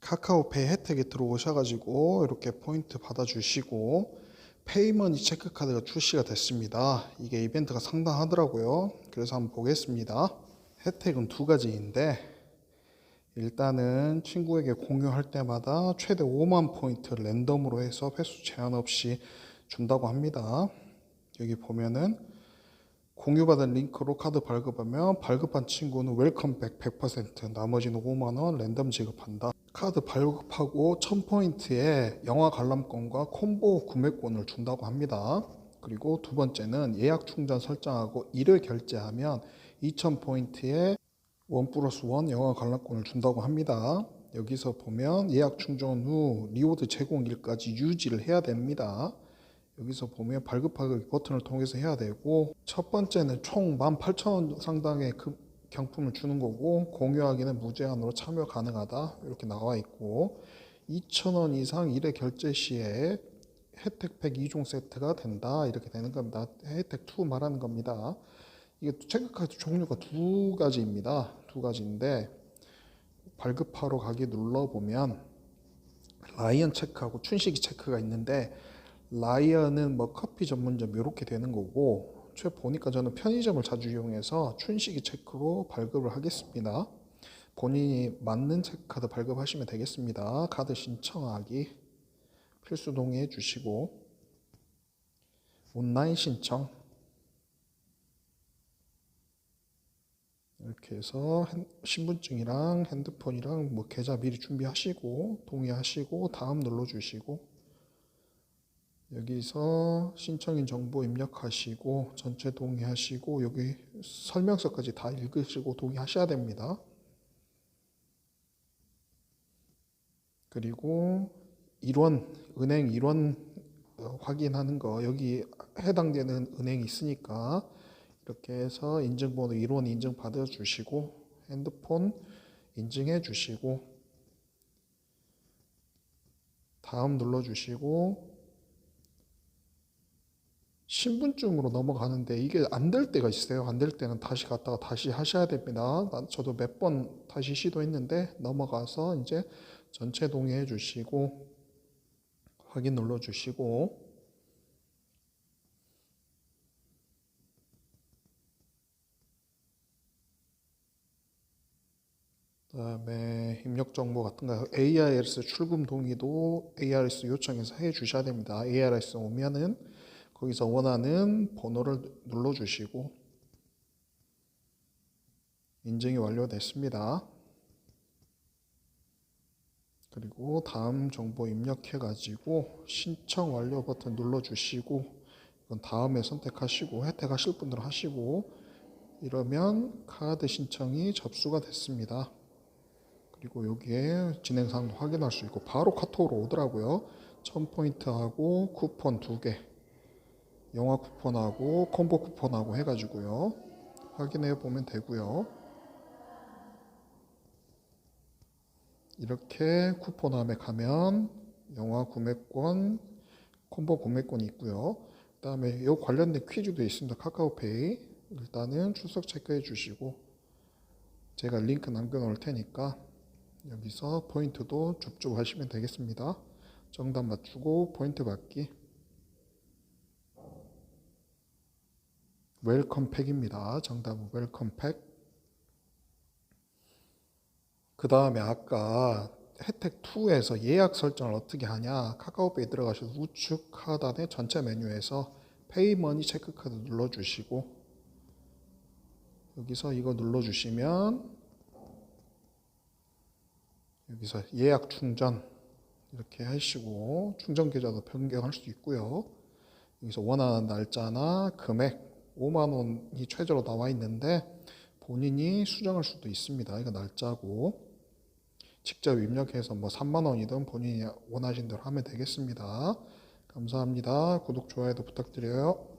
카카오페이 혜택이 들어오셔가지고 이렇게 포인트 받아주시고 페이머니 체크카드가 출시가 됐습니다. 이게 이벤트가 상당하더라고요. 그래서 한번 보겠습니다. 혜택은 두 가지인데 일단은 친구에게 공유할 때마다 최대 5만 포인트 랜덤으로 해서 횟수 제한 없이 준다고 합니다. 여기 보면은 공유받은 링크로 카드 발급하면 발급한 친구는 웰컴백 100% 나머지는 5만원 랜덤 지급한다. 카드 발급하고 1000포인트에 영화 관람권과 콤보 구매권을 준다고 합니다. 그리고 두 번째는 예약 충전 설정하고 1회 결제하면 2000포인트에 원 플러스 원 영화 관람권을 준다고 합니다. 여기서 보면 예약 충전 후 리워드 제공 일까지 유지를 해야 됩니다. 여기서 보면 발급하기 버튼을 통해서 해야 되고 첫 번째는 총 18,000원 상당의 그 경품을 주는 거고 공유하기는 무제한으로 참여 가능하다 이렇게 나와 있고 2,000원 이상 1회 결제 시에 혜택팩 2종 세트가 된다 이렇게 되는 겁니다. 혜택 2 말하는 겁니다. 이게 체크카드 종류가 두 가지입니다. 두 가지인데 발급하러 가기 눌러보면 라이언 체크하고 춘식이 체크가 있는데 라이언은 뭐 커피 전문점 이렇게 되는 거고 최 보니까 저는 편의점을 자주 이용해서 춘식이 체크로 발급을 하겠습니다. 본인이 맞는 체크카드 발급하시면 되겠습니다. 카드 신청하기 필수 동의해 주시고 온라인 신청 이렇게 해서 핸- 신분증이랑 핸드폰이랑 뭐 계좌 미리 준비하시고 동의하시고 다음 눌러 주시고 여기서 신청인 정보 입력하시고 전체 동의하시고 여기 설명서까지 다 읽으시고 동의하셔야 됩니다. 그리고 일원 은행 일원 어, 확인하는 거 여기 해당되는 은행이 있으니까 이렇게 해서 인증번호 1원 인증 받아 주시고 핸드폰 인증해 주시고 다음 눌러 주시고 신분증으로 넘어가는데 이게 안 될 때가 있어요. 안 될 때는 다시 갔다가 다시 하셔야 됩니다. 난- 저도 몇 번 다시 시도했는데 넘어가서 이제 전체 동의해 주시고 확인 눌러 주시고 그다음에 입력 정보 같은 거 ARS 출금 동의도 ARS 요청해서 해 주셔야 됩니다. ARS 오면은 거기서 원하는 번호를 눌러 주시고 인증이 완료됐습니다. 그리고 다음 정보 입력해 가지고 신청 완료 버튼 눌러 주시고 이건 다음에 선택하시고 혜택하실 분들 하시고 이러면 카드 신청이 접수가 됐습니다. 그리고 여기에 진행 사항도 확인할 수 있고 바로 카톡으로 오더라고요. 1000포인트하고 쿠폰 두 개. 영화 쿠폰하고 콤보 쿠폰하고 해가지고요. 확인해 보면 되고요. 이렇게 쿠폰함에 가면 영화 구매권, 콤보 구매권이 있고요. 그 다음에 이 관련된 퀴즈도 있습니다. 카카오페이 일단은 출석 체크해 주시고 제가 링크 남겨 놓을 테니까 여기서 포인트도 접촉하시면 되겠습니다. 정답 맞추고 포인트 받기. 웰컴 팩입니다. 정답은 웰컴 팩. 그 다음에 아까 혜택 2에서 예약 설정을 어떻게 하냐 카카오페이 들어가셔서 우측 하단의 전체 메뉴에서 페이머니 체크카드 눌러주시고 여기서 이거 눌러주시면 여기서 예약 충전 이렇게 하시고 충전 계좌도 변경할 수 있고요. 여기서 원하는 날짜나 금액 5만 원이 최저로 나와 있는데 본인이 수정할 수도 있습니다. 이거 날짜고 직접 입력해서 뭐 3만 원이든 본인이 원하신 대로 하면 되겠습니다. 감사합니다. 구독 좋아요도 부탁드려요.